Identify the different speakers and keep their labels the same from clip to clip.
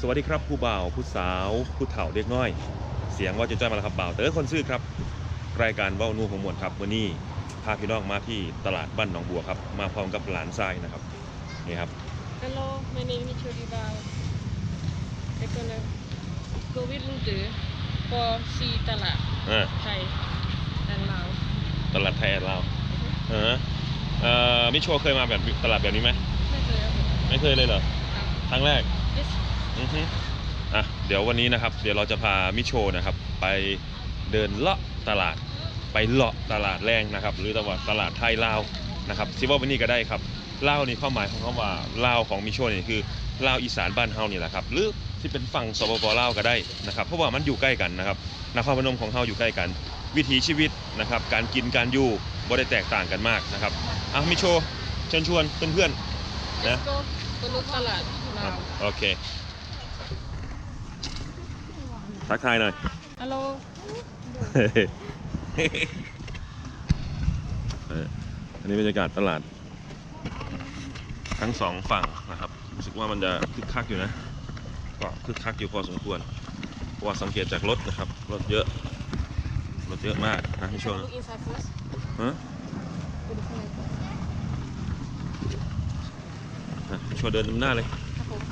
Speaker 1: สวัสดีครับผู้บ่าวผู้สาว ผู้เฒ่าเด็กน้อย เสียงว่าจะจ้อยมาแล้วครับบ่าวเต๋อคนซื่อครับรายการเว้านูของมวลครับวันนี้พาพี่น้องมาที่ตลาดบ้านหนองบัวครับ มาพร้อมกับหลานทรายนะครับนี่ครับ
Speaker 2: Hello, my name is Chodival. I'm gonna go with Luther for see ตลาด
Speaker 1: อ่า
Speaker 2: ไทยและลาว
Speaker 1: ตลาดไทยเราวเออเอ่อมิโชเคยมาแบบตลาดแบบนี้ไหม
Speaker 2: ไม่เคยครับผม
Speaker 1: ไม่เคยเลยเหรอ
Speaker 2: ครับ
Speaker 1: ครั้งแรก
Speaker 2: Yes
Speaker 1: อือฮึอะเดี๋ยววันนี้นะครับ เดี๋ยวเราจะพามิโชนะครับ ไปเดินเลาะตลาด ไปเลาะตลาดแรงนะครับ หรือตลาดตลาดไทยลาวนะครับซิว่าวันนี้ก็ได้ครับลาวนี่ความหมายของคำว่าลาวของมิโชนี่คือลาวอีสานบ้านเฮานี่แหละครับ หรือที่เป็นฝั่งสปปลาวก็ได้นะครับ เพราะว่ามันอยู่ใกล้กันนะครับนครพนมของเฮาอยู่ใกล้กัน วิถีชีวิตนะครับ การกินการอยู่บ่ได้แตกต่างกันมากนะครับอะมิโชเชิญชวนเพื่อนๆนะ
Speaker 2: Let's go ไปลุกตลาดลาว
Speaker 1: โอเค ทักทายหน่อย
Speaker 2: Hello
Speaker 1: เอออันนี้บรรยากาศตลาด ทั้งสองฝั่งนะครับรู้สึกว่ามันจะคึกคักอยู่นะ ก็คึกคักอยู่พอสมควรเพราะว่าสังเกตจากรถนะครับ รถเยอะ รถเยอะมากนะพี่โชว์
Speaker 2: Look inside first
Speaker 1: ฮะ
Speaker 2: ไปดูข้างในก่อน
Speaker 1: นะพี่โชว์เดินนำหน้าเลย
Speaker 2: ครับผม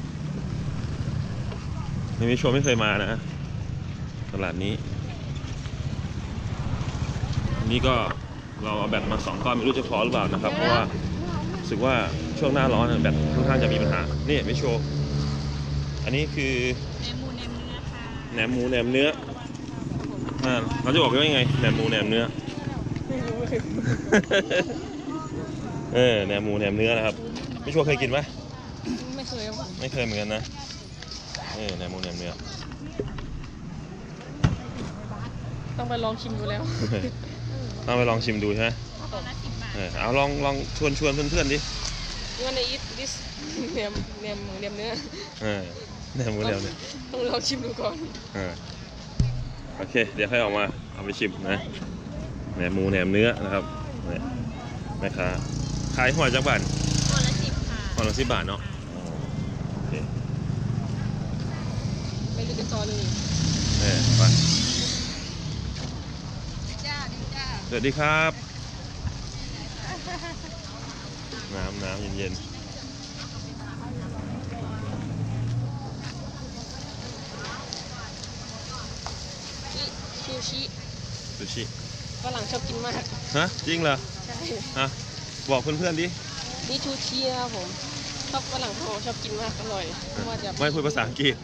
Speaker 1: นี่พี่โชว์ไม่เคยมานะ ตลาดนี้อันนี้ก็เราเอาแบตมาสองก้อนไม่รู้จะพอหรือเปล่านะครับ เพราะว่ารู้สึกว่าช่วงหน้าร้อนอะแบตค่อนข้างจะมีปัญหา นี่ไม่โชว์ อันนี้คือ
Speaker 2: แหนมหมูแหนมเนื้อค่ะ
Speaker 1: แหนมหมูแหนมเนื้ออ่าเราจะบอกว่ายังไงแหนมหมูแหนมเนื้อ
Speaker 2: ไม่รู้เลย
Speaker 1: เออแหนมหมูแหนมเนื้อนะครับ ไม่ชัวร์เคยกินไหม
Speaker 2: ไม่เคยครับผม
Speaker 1: ไม่เคยเหมือนกันนะเออแหนมหมูแหนมเนื้อ
Speaker 2: ต้อง ไปลองชิมดูแล้ว
Speaker 1: ต้องไปลองชิมดูใช่ไหมเออเอาลองลองชวนชวนเพื่อนๆดิ
Speaker 2: You wanna eat this แหนมแหนมหมูแหนมเนื้อ
Speaker 1: เออแหนมหมูแหนมเนื้อ
Speaker 2: ต้องลองชิมดูก่อน
Speaker 1: เออโอเค เดี๋ยวให้ออกมาเอาไปชิมนะแหนมหมูแหนมเนื้อนะครับนี่แม่ค้าขายหัวจักบาท
Speaker 2: คนละสิบค่ะ
Speaker 1: หัวละสิบบาทเนาะโอเค
Speaker 2: ไปดูกันต่อเลย
Speaker 1: เออไป
Speaker 2: จ้าดีจ้า
Speaker 1: สวัสดีครับ น้ำน้ำเย็น
Speaker 2: ซูชิ
Speaker 1: ๆซูชิ
Speaker 2: ฝรั่งชอบกินมาก
Speaker 1: ฮะ จริงเหรอ
Speaker 2: ใช่
Speaker 1: ฮะบอกเพื่อนๆดิ
Speaker 2: นี่ชูชีนะครับผม ชอบฝรั่งเขาชอบกินมาก อร่อยเพราะว่าจะ
Speaker 1: ไม่คุยภาษาอังกฤษ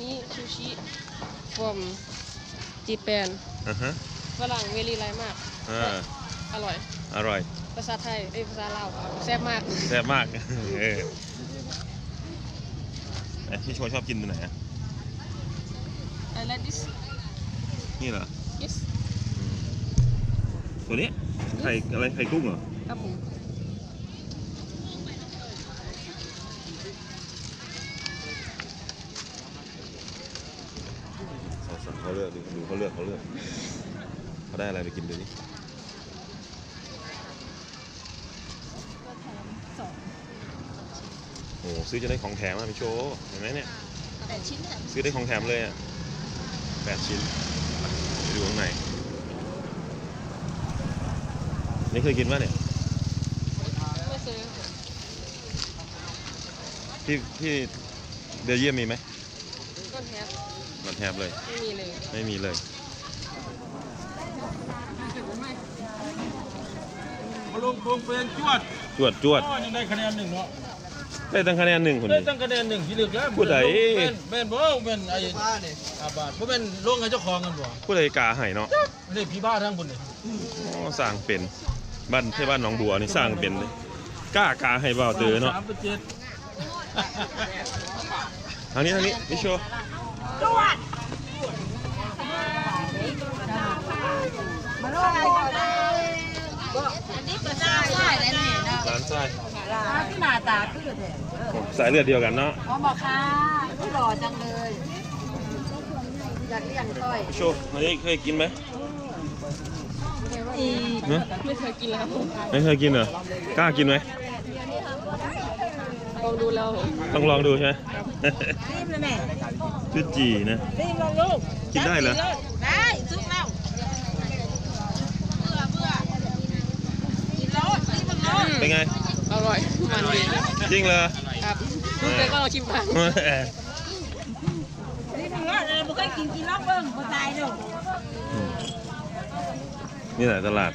Speaker 2: นี่ชูชิ from Japan
Speaker 1: อ่าฮะ
Speaker 2: ฝรั่งเวลีไลมาก
Speaker 1: อ่า
Speaker 2: อร่อย
Speaker 1: อร่อย
Speaker 2: ภาษาไทยเอ้ยภาษาลาวแซ่บมาก
Speaker 1: แซ่บมากเออไอ้ที่โชว์ชอบกินตัวไหนอะ
Speaker 2: I like this
Speaker 1: นี่เหรอ
Speaker 2: yes
Speaker 1: ตัวนี้ไข่อะไรไข่กุ้งเหรอ
Speaker 2: ครับผม
Speaker 1: เขาสั่งเขาเลือกดูดู เขาเลือกเขาเลือกเขาได้อะไรไปกินดูดิโอ้โหซื้อจะได้ของแถมอะพี่โชว์เห็นไหมเนี่ย
Speaker 2: แต่ชิ้นเนี่ย
Speaker 1: ซื้อได้ของแถมเลยอะแปดชิ้นไปดูข้างในนี่เคยกินป่ะเนี่ย
Speaker 2: ไม่เคยครับผม
Speaker 1: ที่ที่เบลเยียมมีไหม
Speaker 2: ก้อนแทบ
Speaker 1: มัน แทบเลย
Speaker 2: ไม่มีเลย
Speaker 1: ไม่มีเลย
Speaker 3: มาลงโปรงเป็นจวด
Speaker 1: จวดจวด
Speaker 3: อ๋อยังได้คะแนนหนึ่งเนาะ
Speaker 1: ได้ตั้งคะแนนหนึ่งคน
Speaker 3: ได้
Speaker 1: นี้
Speaker 3: ตั้งคะแนนหนึ่งที่เหลือแล้ว
Speaker 1: ผู้ใด
Speaker 3: เป็นเป็นบ่เป็นไอ้อาบาทบ่เป็นลงไอ้เจ้าของกันบ่
Speaker 1: ผู้ใดกาให้เนาะ
Speaker 3: ไม่ได้พี่บ้าทั้งคนนี่
Speaker 1: อ๋อสร้างเป็นบ้านที่บ้านหนองบัวนี่สร้างเป็นเลยกล้ากาให้เบาเตือเนาะ
Speaker 3: สามเป็นเจ็ด
Speaker 1: ทางนี้ทา งนี้พี่โชว์
Speaker 4: อันนี้ก็ได้ได้แล้วนี่นะ
Speaker 1: ร้านทรา
Speaker 4: ที่หน้าตาคือเด็ด
Speaker 1: โอ้สายเลือดเดียวกันเนาะ
Speaker 4: อ๋อบอกค่ะที่หล่อจังเลยอยากเลี้ยงค่อย
Speaker 1: โชว์อันนี้เคยกินไหม
Speaker 4: อี
Speaker 1: ฮะ
Speaker 2: ไม่เคยกินแล้ว
Speaker 1: ไม่เคยกินเหรอกล้ากินไหม
Speaker 2: โอ้องดูแล้ว
Speaker 1: ต้องลองดูใช่ไหม
Speaker 4: รีบเลยแม่
Speaker 1: ชื่อจีนะ
Speaker 4: รีบลองลูก
Speaker 1: กินได้เหรอ
Speaker 4: ได้ซุกแล้วเบื่อเบื่อกินแล้วรีบลองลูก
Speaker 1: เป็นไง
Speaker 2: อร่อยมันดี
Speaker 1: จริงเลย
Speaker 2: ครับลูกเคยก็ลองชิมบ้าง
Speaker 4: รีบลองลูกเลยบุกให้กินกินลอกเบิ้งบุตายลูก
Speaker 1: นี่แหละตลาด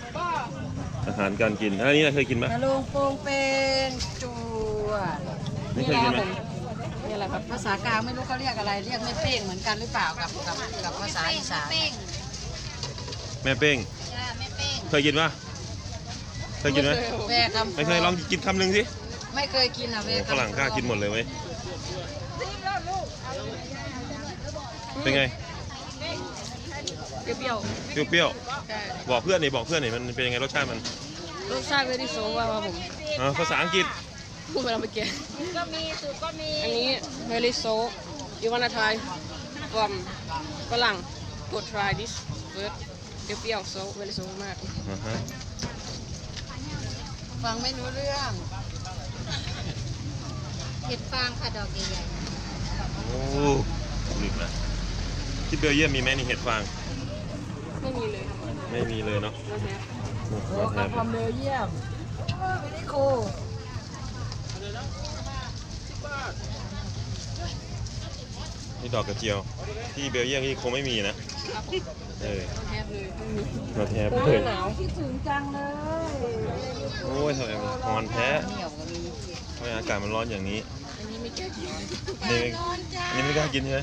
Speaker 1: อาหารการกินอันนี้เคยกินไหม
Speaker 4: ตะลุงโปงเป็นจัว
Speaker 1: ไม่เคยกินไหม
Speaker 2: นี่แหละครับ
Speaker 4: ภาษากลางไม่รู้เขาเรียกอะไร เรียกไม่เป้งเหมือนกันหรือเปล่ากับกับกับภาษาอีสาน
Speaker 1: แม่เป้งเคยกินปะ เคยกินไหม
Speaker 4: แม่ทำ
Speaker 1: ไม่เคยลองกินคำหนึ่งสิ
Speaker 4: ไม่เคยกินอะแม่
Speaker 1: ฝรั่งกล้ากินหมดเลยเว้ยเป็นไง
Speaker 2: เปรี้ยว
Speaker 1: เปรี้ยว
Speaker 2: ๆใช่
Speaker 1: ๆบอกเพื่อนนี่บอกเพื่อนนี่มันเป็นยังไงรสชาติมัน
Speaker 2: รสชาติไม่ได้โซว่าครับผม
Speaker 1: อ่าภาษาอังกฤษ
Speaker 2: พูดไปแล้วเมื่อกี้
Speaker 4: ก็มีสูตรก็มี
Speaker 2: อันนี้ very so you wanna try from ฝรั่ง go try this first เปรี้ยวๆ so very so มาก
Speaker 1: อ่าฮะ
Speaker 4: ฟังไม่รู้เรื่อง เห็ดฟางค่ะดอกใหญ่
Speaker 1: โอ้ลึกนะที่เบลเยียมมีไหมนี่เห็ดฟาง
Speaker 2: ไม่มีเลยครับ
Speaker 1: ไม่มีเลยเนาะ
Speaker 2: รสแท้
Speaker 4: ๆโอ้
Speaker 1: รส
Speaker 4: ก
Speaker 1: แท้
Speaker 4: ระเพราเบลเยียมไม่ได้โค
Speaker 1: นี่ดอกกระเจียว ที่เบลเยียมนี่คงไม่มีนะ
Speaker 2: ครับผม
Speaker 1: เออ
Speaker 2: รสแท้เลยไม่มี
Speaker 1: รสแท้
Speaker 2: โอ้
Speaker 1: เลย
Speaker 2: ยหนาว
Speaker 4: คิดถึงจังเลย
Speaker 1: โอ้ยทำไมมันร้อนแท้
Speaker 4: เหนียวก็มี
Speaker 1: ทำไมอากาศมันร้อนอย่างนี้
Speaker 2: อันนี้ไม่แก้กิน
Speaker 1: นี่ไม่อันนี้ไม่กล้ากินใช่ไหม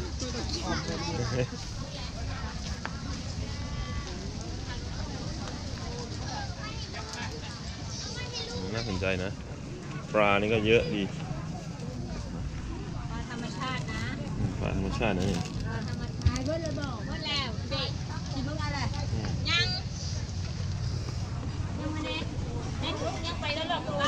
Speaker 1: น่าสนใจนะ ปลานี่ก็เยอะดี
Speaker 4: ปลาธรรมชาตินะ
Speaker 1: อืมปลาธรรมชาตินะนี่
Speaker 4: ปลาธรรมชาติเพื่อนเลยบอกว่าแล้ว ร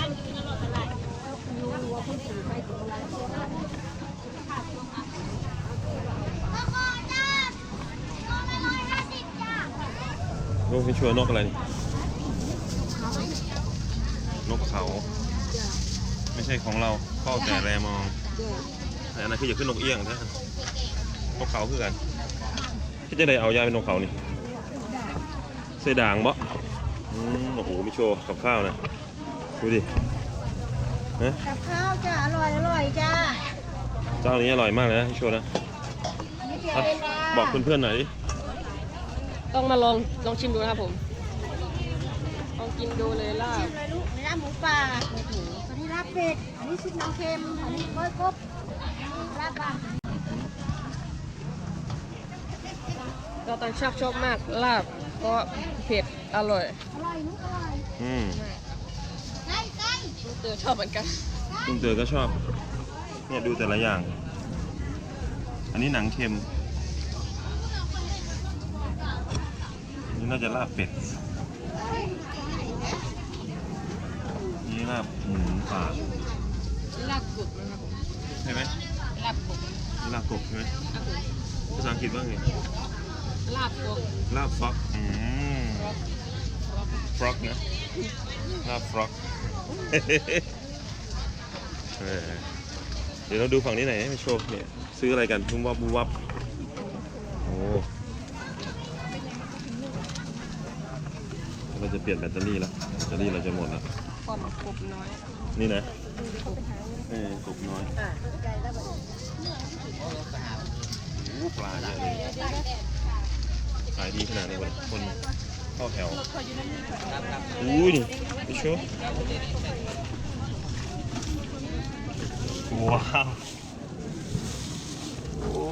Speaker 4: ลูกพี่
Speaker 1: ชัวนกอะไรนี่นกเขา ไม่ใช่ของเราเข้าแต่แรมองแต่อันนั้นคืออย่าขึ้นนกเอี้ยงนะนกเขาคือกันที่จะได้เอายาเป็นนกเขานี่เสด่างบ่โอ้โหมีโชว์กับข้าวนะ ดูดิฮะ
Speaker 4: กับข้าวจ้าอร่อยอร่อยจ้า
Speaker 1: เจ้านี้อร่อยมากเลยนะพี่โชว์นะอะบอกเพื่อนๆหน่อยดิ
Speaker 2: ต้องมาลองลองชิมดูนะครับผม ลองกินดูเลยลาบ
Speaker 4: เลยลูกนี่ลาบหมูป่าอันนี้ลาบเป็ดอันนี้ซุปน้ำเค็มอันนี้ก้อยกบลาบปลา
Speaker 2: เราตังชอบชอบมากลาบเพราะเผ็ดอร่อย
Speaker 4: อร่อยนุ๊กอร่อย
Speaker 1: อืม
Speaker 4: ไก่ไก่
Speaker 2: ลูกเตอชอบเหมือนกัน
Speaker 1: ลุงเตอก็ชอบ เนี่ยดูแต่ละอย่าง อันนี้หนังเค็มนี่น่าจะลาบเป็ดนี่ลาบหมูป่า
Speaker 2: ลาบกรุบนะครับผม
Speaker 1: ใช่ไหม
Speaker 2: ลาบกรุบ
Speaker 1: นี่ลาบกบใช่ไหม
Speaker 2: ครับผม
Speaker 1: ภาษาอังกฤษว่าไง
Speaker 2: ลาบกรุบ
Speaker 1: ลาบฟ็อกอืมฟ็อกนะลาบฟ็อก เออเดี๋ยวเราดูฝั่งนี้หน่อยให้ไปโชว์เนี่ยซื้ออะไรกันบุ้มวับบุ้มวับโอ้เราจะเปลี่ยนแบตเตอรี่แล้วแบตเตอรี่เราจะหมดแล้ว
Speaker 2: ความกรุบน้อย
Speaker 1: นี่นะเออกบน้อยโอ้ปลาเยอะเลยขายดีขนาดนี้วะคน เข้าแถวอุ้ยนี่ไปโชว์ว้าวโอ้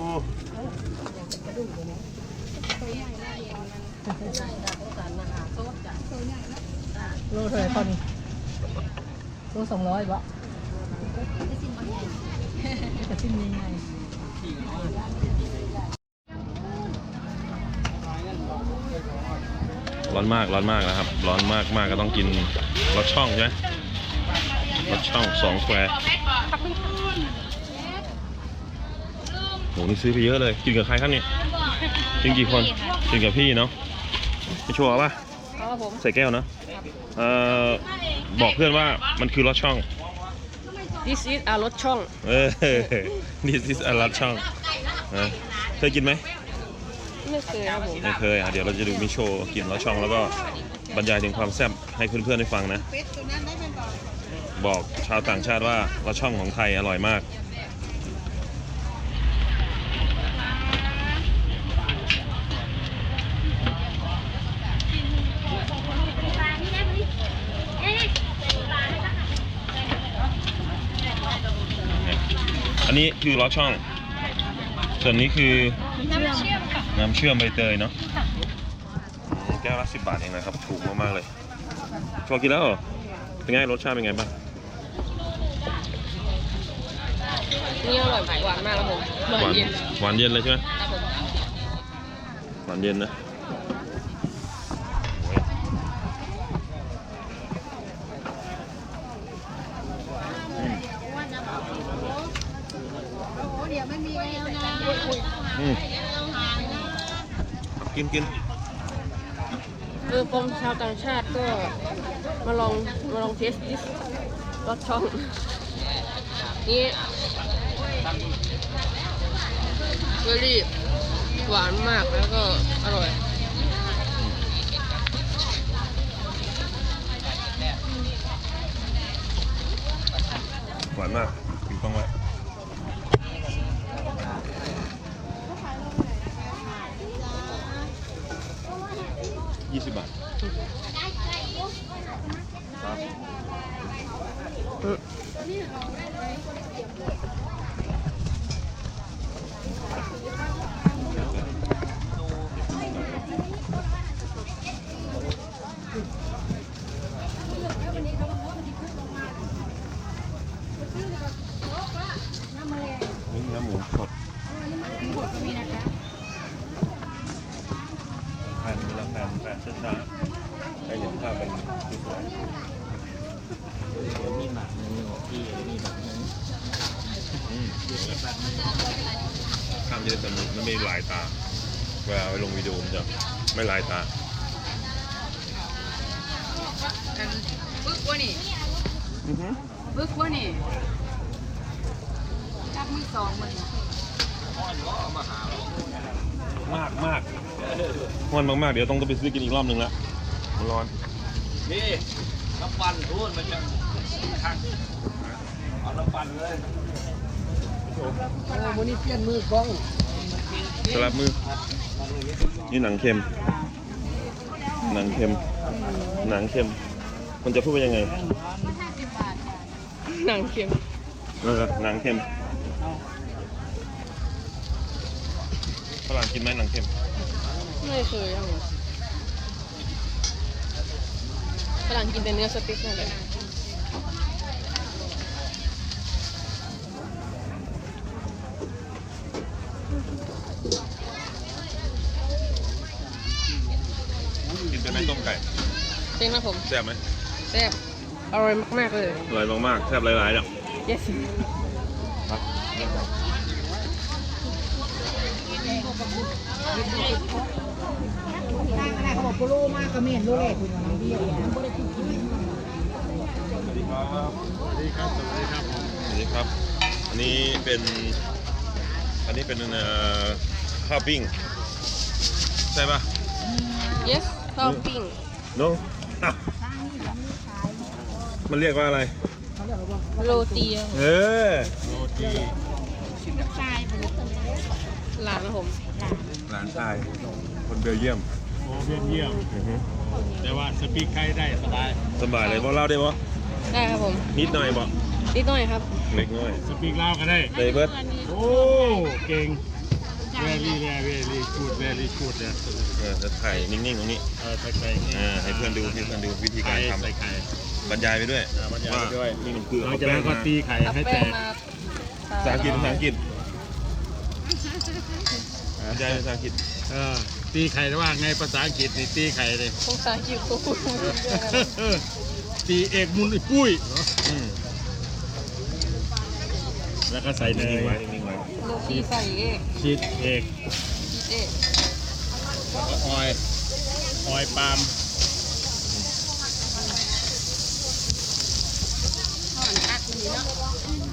Speaker 4: โลเท่าไหร่ตอนนี้โลสองร้อยบ่จะสิ้นยังไง
Speaker 1: ร้อนมากร้อนมากนะครับ ร้อนมากมากก็ต้องกินรสช่องใช่ไหมรสช่องสองแควร์โหนี่ซื้อไปเยอะเลย กินกับใครครับเนี่ยกินกี่คนกินกับพี่เนาะพี่ชัวร์ป่ะ
Speaker 2: ครับผม
Speaker 1: ใส่แก้วเนอะเอ่อบอกเพื่อนว่ามันคือรสช่อง
Speaker 2: this is อารสช่อง
Speaker 1: เออนี่ซิสอารัดช่องนะเคยกินไหม
Speaker 2: ไม่เคยครับผม
Speaker 1: ไม่เคยอะเดี๋ยวเราจะดูมิโชว์กินแล้วช่องแล้วก็บรรยายถึงความแซ่บให้เพื่อนๆได้ฟังนะ
Speaker 4: เป็ดตัวนั้นได้เป็นบอก
Speaker 1: บอกชาวต่างชาติว่าเราช่องของไทยอร่อยมากอันนี้คือล้อช่อง ส่วนนี้คือ
Speaker 4: น้ำเชื่อมค่ะ
Speaker 1: น้ำเชื่อมใบเตยเนาะอืมแก้วละสิบบาทเองนะครับ ถูกมากๆเลยชอบกินแล้วเหรอเป็นไงรสชาติเป็นไงบ้าง
Speaker 2: นี่อร่อยหวานมากครับผมหวานเย็น
Speaker 1: หวานเย็นเลยใช่ไหม
Speaker 2: ครับผม
Speaker 1: หวานเย็นนะอืม กินกิน
Speaker 2: เออผมชาวต่างชาติก็มาลองมาลองเทสดิสรสช่องนี่เบอร์รี่หวานมากแล้วก็อร่อย
Speaker 1: หวานมากกินต้องไว้ ยี่สิบบาทครับ นี่เนื้อหมูสด แผ่นนี้ละแผ่นแผ่นช้าๆให้เห็นภาพเป็นสวยมีหมักมีหัวพี่มีหมักนึงข้ามจะได้แต่มันไม่ลายตา เวลาไปลงวิดีโอมันจะไม่ลายตา
Speaker 4: บึกวะนี่บึกวะนี่จักมือสองมัน
Speaker 1: มากมาก ร้อนมากๆ เดี๋ยวต้องไปซื้อกินอีกรอบหนึ่งละมันร้อน
Speaker 5: นี่น้ำปั่นทุนมันจะคักเอาน้ำปั่นเลย
Speaker 6: วันนี้เปลี่ยนมือกล้อง
Speaker 1: สลับมือ นี่หนังเค็ม หนังเค็ม หนังเค็ม มันจะพูดว่ายังไง
Speaker 2: หนังเค็ม
Speaker 1: เออ หนังเค็มฝรั่งกินไหมหนังเค็ม
Speaker 2: ไม่เคยครับผมฝรั่งกินแต่เนื้อสเต็กนั่นแหละ
Speaker 1: กินเป็นไหมต้มไก่
Speaker 2: เจ๊งนะผม
Speaker 1: แซ่บไหม
Speaker 2: แซ่บอร่อยมากๆเลย
Speaker 1: อร่อยมากๆแซ่บหลายๆอะ
Speaker 2: yes
Speaker 6: เขาบ อกโปโลมากกระเมนโลเล่คุณน้องเดียวเนี่ยบ่ได้กินกิน
Speaker 1: สวัสดีครับสวัสดีครับสวัสดีครับสวัสดีครับ อันนี้เป็น อันนี้เป็นเอ่อข้าวปิ้งใช่ปะ
Speaker 2: yes ข้าวปิ้ง
Speaker 1: โนอะมันเรียกว่าอะไร
Speaker 2: โรตีอะ
Speaker 1: เออโรตี
Speaker 2: หลานนะผม
Speaker 1: หลานชายคนเบลเยียม
Speaker 5: โอ้ เยี่ยมเยี่ยม
Speaker 1: อือฮึ
Speaker 5: แต่ว่าสปีกไทยได้สบาย
Speaker 1: สบายเลยบอกเล่าได้ปะ
Speaker 2: ได้ครับผม
Speaker 1: นิดหน่อยบอก
Speaker 2: นิดหน่อยครับ
Speaker 1: เล็กน้อย
Speaker 5: สปีกลาวก็ได้
Speaker 1: เลยเบิร์ด
Speaker 5: โอ้เก่ง very very very good very good เนี่ย
Speaker 1: เออจะถ่ายนิ่งๆตรงนี้
Speaker 5: เออใส่ไข่
Speaker 1: อ่าให้เพื่อนดูให้เพื่อนดูวิธีการท
Speaker 5: ใส่ไข่ำ
Speaker 1: บรรยายไปด้วย
Speaker 5: อ่าบรรยายไปด้วย
Speaker 1: นี่มันคือ
Speaker 5: หลัง
Speaker 1: เอา
Speaker 5: จาก
Speaker 1: แป้
Speaker 5: นั้
Speaker 1: ง
Speaker 5: นก็
Speaker 1: มา
Speaker 5: ตีไข่
Speaker 2: เอา
Speaker 5: ให้
Speaker 2: แป้
Speaker 5: แต
Speaker 2: ง
Speaker 5: ก
Speaker 2: มา
Speaker 1: ภาษาอังกฤษภาษาอังกฤษบรรยายภาษาอังกฤษ
Speaker 5: เออ ตีไข่ว่าไงภาษาอังกฤษนี่ตีไข่เลย
Speaker 2: ภาษาอังกฤษกูพูดไม่รู้เรื่องเลย
Speaker 5: ตีเอกมุนไอ้ปุ้ย
Speaker 1: อืม
Speaker 5: แล้วก็ใส่เน
Speaker 1: นิ่
Speaker 5: ย
Speaker 1: งๆไว้นิ่งๆไว้
Speaker 2: โรตีใส่เอก
Speaker 5: ชีสเอก
Speaker 2: เอก
Speaker 5: แล้วก็ออยล์ออยล์ปาล์ม
Speaker 4: ห่อนตักนี่เนาะ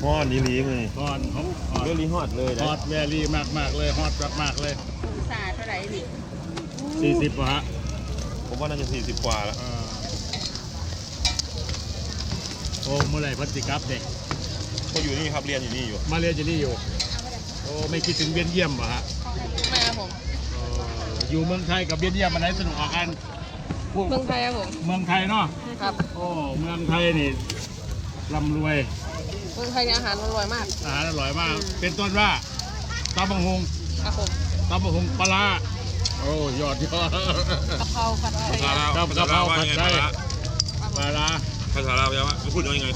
Speaker 1: ฮอดนี่ลีมือ
Speaker 5: ฮอตฮอตฮอต
Speaker 1: เรื่องลีฮอดเลย
Speaker 5: ฮ
Speaker 1: นะ
Speaker 5: อตแวรี่มากมากๆเลยฮอตมากๆเลย
Speaker 2: สาเท่าไหร่นี่
Speaker 5: สี่สิบวะฮะ
Speaker 1: ผมว่าน่าจะ40กว่าแล้ว
Speaker 5: เออโอ้เมื่อไหร่พันธิกลับเด็ก
Speaker 1: ก็อยู่นี่ครับเรียนอยู่นี่อยู่
Speaker 5: มาเรียนจะนี่อยู่ โอ้ไม่คิดถึงเวียนเยี่ยมวะฮะ
Speaker 2: แม่ครับผม
Speaker 5: เอออยู่เมืองไทยกับเวียนเยี่ยมอันไหนสนุกกว่ากันพวก
Speaker 2: เมืองไทยครับผม
Speaker 5: เมืองไทยเนาะ
Speaker 2: ครับ
Speaker 5: โอ้เมืองไทยนี่ร่ำรวย
Speaker 2: เมืองไทยเนี่ยอาหารอร่อยมาก
Speaker 5: อาหารอร่อยมาก เป็นต้นว่าตำบังฮง
Speaker 2: ครับผม
Speaker 5: ตำบังฮงปลาร้า โอ้ยอดยอด
Speaker 2: กะเพราผัดไทย
Speaker 5: ครับกะเพราผัดไทยปลาร้า
Speaker 1: ภาษาลาวจะว่าพูดว่ายังไง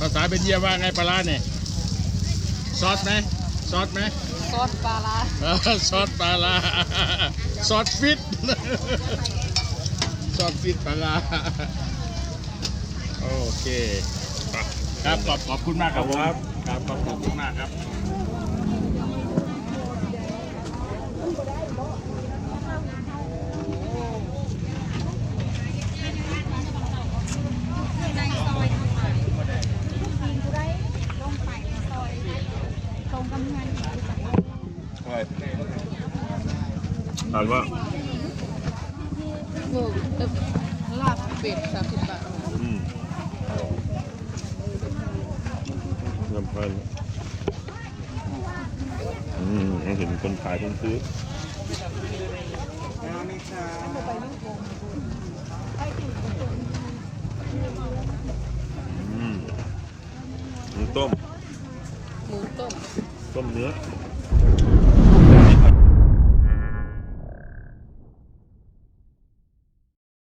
Speaker 5: ภาษาเป็นเยี่ยมว่าไงปลาร้าเนี่ยซอสไหมซอสไหม
Speaker 2: ซอสปลาร้า
Speaker 5: เออซอสปลาร้าซอสฟิตซอสฟิตปลาร้าโอเค ครับขอบขอบคุณมากครับผมครับขอบขอบคุณมากครับ
Speaker 1: ใช่ถามว่า
Speaker 2: หมูเอ่อลาบเป็ดสามสิบบาท
Speaker 1: อืมลำพันอืมเห็นคนขายคนซื้ออืมหมูต้ม
Speaker 2: หมูต้ม
Speaker 1: ต้มเนื้อ
Speaker 2: ค